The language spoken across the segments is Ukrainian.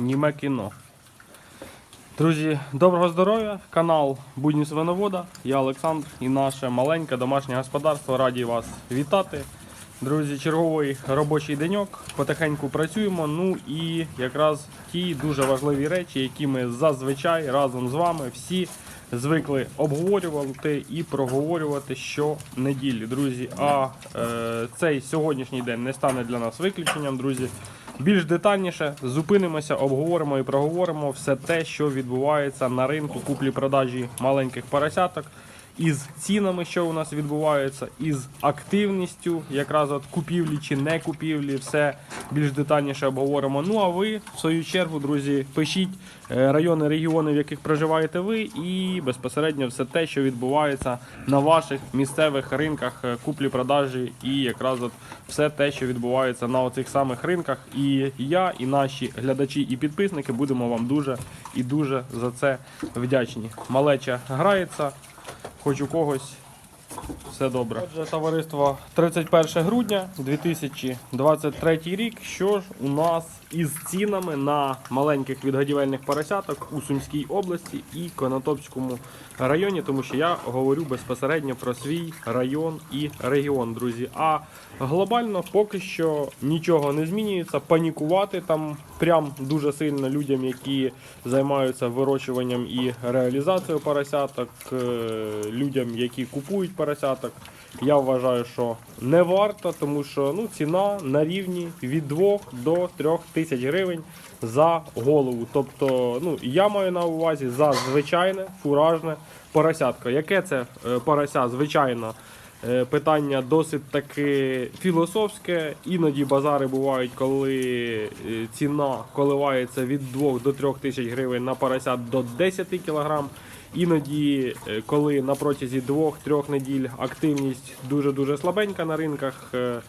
Німе кіно. Друзі, доброго здоров'я! Канал Будні Свиновода. Я Олександр і наше маленьке домашнє господарство. Раді вас вітати. Друзі, черговий робочий деньок. Потихеньку працюємо. Ну і якраз ті дуже важливі речі, які ми зазвичай разом з вами всі звикли обговорювати і проговорювати щонеділі. Друзі, а е, цей сьогоднішній день не стане для нас виключенням, друзі. Більш детальніше зупинимося, обговоримо і проговоримо все те, що відбувається на ринку куплі-продажі маленьких поросяток, із цінами, що у нас відбувається, із активністю, якраз от купівлі чи не купівлі, все більш детальніше обговоримо. Ну а ви, в свою чергу, друзі, пишіть е, райони, регіони, в яких проживаєте ви, і безпосередньо все те, що відбувається на ваших місцевих ринках е, куплі-продажі, і якраз от все те, що відбувається на оцих самих ринках. І я, і наші глядачі і підписники будемо вам дуже і дуже за це вдячні. Малеча грається, хоч у когось все добре. Отже, товариство 31 грудня 2023 рік. Що ж у нас із цінами на маленьких відгодівельних поросяток у Сумській області і Конотопському районі, тому що я говорю безпосередньо про свій район і регіон, друзі. А глобально поки що нічого не змінюється. Панікувати там прям дуже сильно людям, які займаються вирощуванням і реалізацією поросяток, е, людям, які купують поросяток. Я вважаю, що не варто, тому що ну, ціна на рівні від 2 до 3 тисяч гривень за голову. Тобто, ну, я маю на увазі за звичайне фуражне поросятко. Яке це е, порося? Звичайно, питання досить таки філософське. Іноді базари бувають, коли е, ціна коливається від 2 до 3 тисяч гривень на поросят до 10 кілограм. Іноді, е, коли на протязі 2-3 неділь активність дуже-дуже слабенька на ринках, е,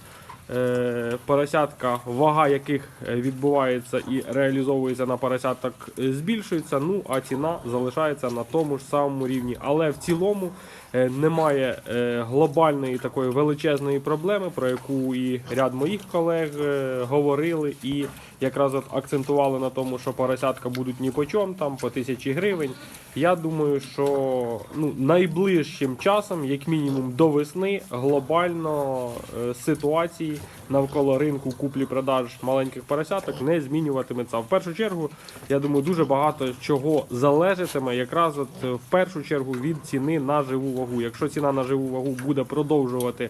е, поросятка, вага яких е, відбувається і реалізовується на поросяток, е, збільшується, ну а ціна залишається на тому ж самому рівні. Але в цілому е, немає е, глобальної такої величезної проблеми, про яку і ряд моїх колег е, говорили, і якраз акцентували на тому, що поросятка будуть ні по чому, там по тисячі гривень. Я думаю, що ну, найближчим часом, як мінімум до весни, глобально е, ситуації навколо ринку куплі-продаж маленьких поросяток не змінюватиметься. В першу чергу, я думаю, дуже багато чого залежатиме якраз от е, в першу чергу від ціни на живу вагу. Якщо ціна на живу вагу буде продовжувати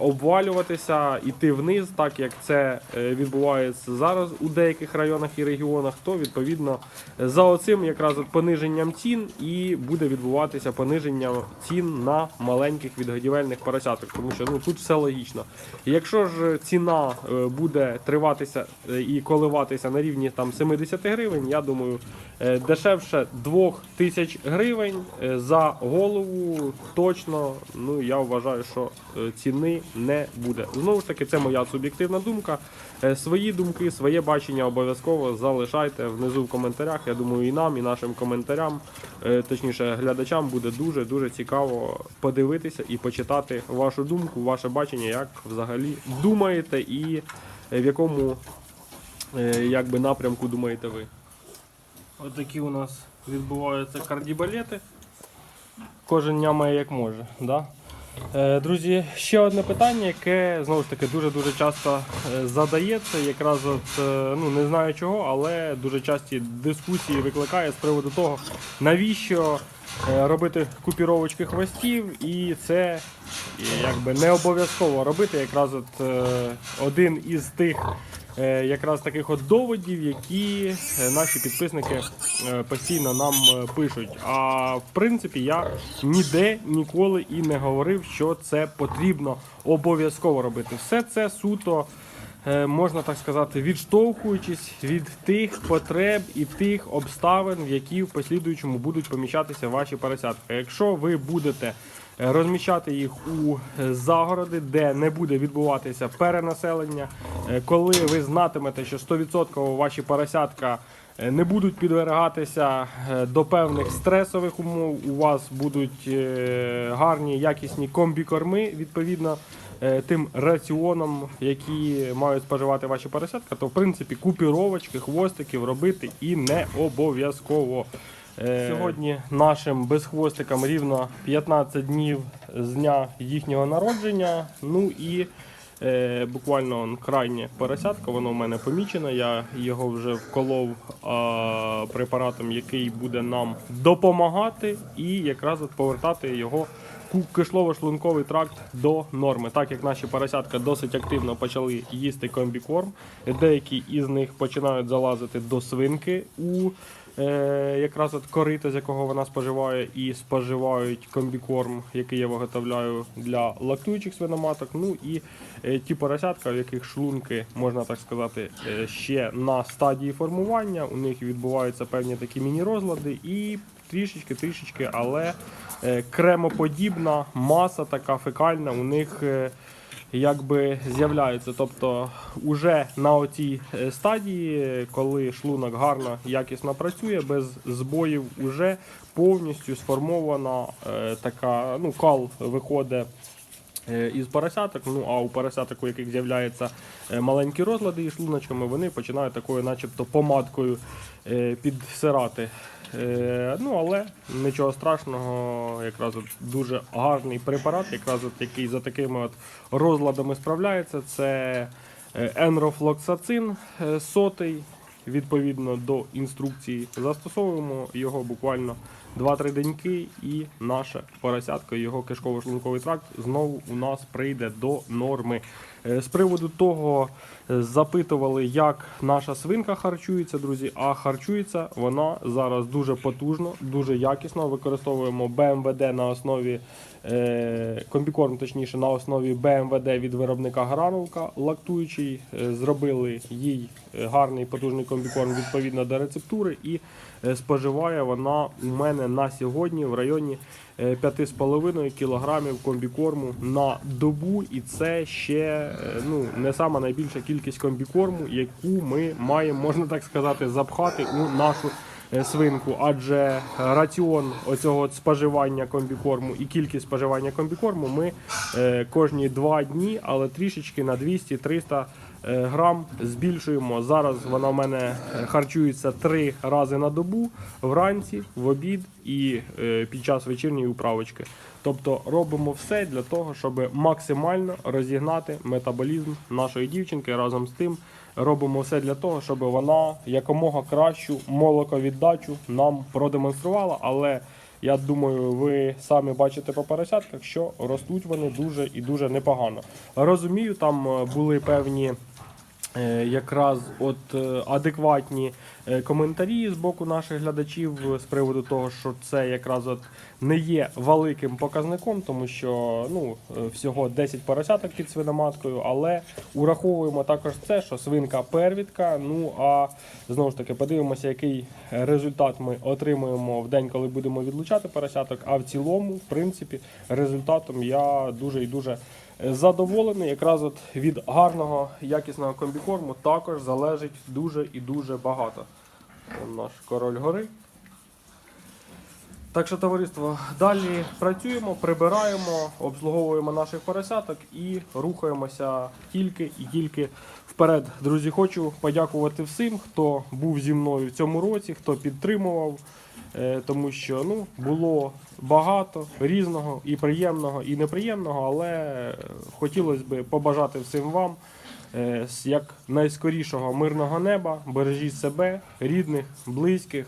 обвалюватися, іти вниз, так як це е, відбувається зараз у деяких районах і регіонах, то відповідно за оцим якраз пониженням цін і буде відбуватися пониження цін на маленьких відгодівельних поросяток, тому що ну тут все логічно. Якщо ж ціна е, буде триватися е, і коливатися на рівні там 70 гривень, я думаю, е, дешевше 2000 гривень е, за голову точно, ну я вважаю, що е, ціни не буде. Знову ж таки, це моя суб'єктивна думка. Е, Свої думки, своє бачення обов'язково залишайте внизу в коментарях. Я думаю, і нам, і нашим коментарям, е, точніше глядачам, буде дуже дуже цікаво подивитися і почитати вашу думку, ваше бачення, як взагалі думаєте, і е, в якому якби напрямку думаєте ви. Ось такі у нас відбуваються кардібалети. Кожен нямає як може. Да? Е, Друзі, ще одне питання, яке знову ж таки дуже-дуже часто е, задається. Якраз от е, ну не знаю чого, але дуже часті дискусії викликає з приводу того, навіщо робити купіровочки хвостів, і це якби не обов'язково робити. Якраз от один із тих якраз таких от доводів, які е, наші підписники е, постійно нам е, пишуть. А в принципі, я ніде ніколи і не говорив, що це потрібно обов'язково робити. Все це суто. е, Можна так сказати, відштовхуючись від тих потреб і тих обставин, в які в послідуючому будуть поміщатися ваші поросятки. Якщо ви будете е, розміщати їх у е, загороди, де не буде відбуватися перенаселення, е, коли ви знатимете, що 100% ваші поросятка е, не будуть підвергатися е, до певних стресових умов, у вас будуть е, гарні якісні комбікорми, відповідно. е, тим раціоном, які мають споживати ваші поросятка, то в принципі купіровочки, хвостиків робити і не обов'язково. Е, Сьогодні нашим безхвостикам рівно 15 днів з дня їхнього народження. Ну і е, буквально крайнє поросятко, воно в мене помічено. Я його вже вколов а, препаратом, який буде нам допомагати, і якраз от повертати його кишлово-шлунковий тракт до норми. Так як наші поросятка досить активно почали їсти комбікорм, деякі із них починають залазити до свинки у е, якраз от корито, з якого вона споживає, і споживають комбікорм, який я виготовляю для лактуючих свиноматок. Ну і е, ті поросятка, в яких шлунки, можна так сказати, е, ще на стадії формування. У них відбуваються певні такі міні-розлади і трішечки, трішечки, але е, кремоподібна маса така фекальна у них. е, якби з'являються. Тобто, уже на оцій е, стадії, коли шлунок гарно, якісно працює, без збоїв, уже повністю сформована е, така, ну, кал виходить. е, Із поросяток, ну а у поросяток, у яких з'являються маленькі розлади із шлуночками, вони починають такою, начебто, помадкою підсирати. Е, Ну, але нічого страшного, якраз от дуже гарний препарат, якраз от який за такими от розладами справляється. Це е, енрофлоксацин е, сотий. Відповідно до інструкції застосовуємо його буквально 2-3 деньки, і наше поросятко, його кишково-шлунковий тракт знову у нас прийде до норми. Е, З приводу того е, запитували, як наша свинка харчується, друзі. А харчується вона зараз дуже потужно, дуже якісно. Використовуємо БМВД на основі е, комбікорм, точніше, на основі БМВД від виробника Гранулка лактуючий. Зробили їй гарний потужний комбікорм відповідно до рецептури, і споживає вона у мене на сьогодні в районі 5,5 кілограмів комбікорму на добу, і це ще е, ну, не сама найбільша кількість комбікорму, яку ми маємо, можна так сказати, запхати у нашу е, свинку. Адже раціон оцього споживання комбікорму і кількість споживання комбікорму ми е, кожні два дні, але трішечки на 200-300 е, грам збільшуємо. Зараз вона в мене е, харчується три рази на добу вранці, в обід і е, під час вечірньої управочки. Тобто робимо все для того, щоб максимально розігнати метаболізм нашої дівчинки. Разом з тим робимо все для того, щоб вона якомога кращу молоковіддачу нам продемонструвала. Але я думаю, ви самі бачите по поросятках, що ростуть вони дуже і дуже непогано. Розумію, там е, були певні. Е, якраз от е, адекватні коментарі з боку наших глядачів з приводу того, що це якраз от не є великим показником, тому що ну е, всього 10 поросяток під свиноматкою, але ураховуємо також це, що свинка первідка. Ну а знову ж таки подивимося, який результат ми отримуємо в день, коли будемо відлучати поросяток. А в цілому, в принципі, результатом я дуже і дуже задоволений. Якраз от від гарного якісного комбікорму також залежить дуже і дуже багато. Наш король гори. Так що, товариство, далі працюємо, прибираємо, обслуговуємо наших поросяток і рухаємося тільки і тільки вперед. Друзі, хочу подякувати всім, хто був зі мною в цьому році, хто підтримував, е, тому що ну, було багато різного і приємного, і неприємного, але хотілося б побажати всім вам як найскорішого мирного неба, бережіть себе, рідних, близьких.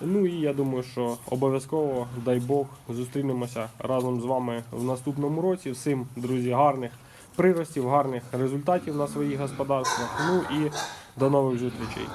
Ну і я думаю, що обов'язково, дай Бог, зустрінемося разом з вами в наступному році. Всім, друзі, гарних приростів, гарних результатів на своїх господарствах. Ну і до нових зустрічей.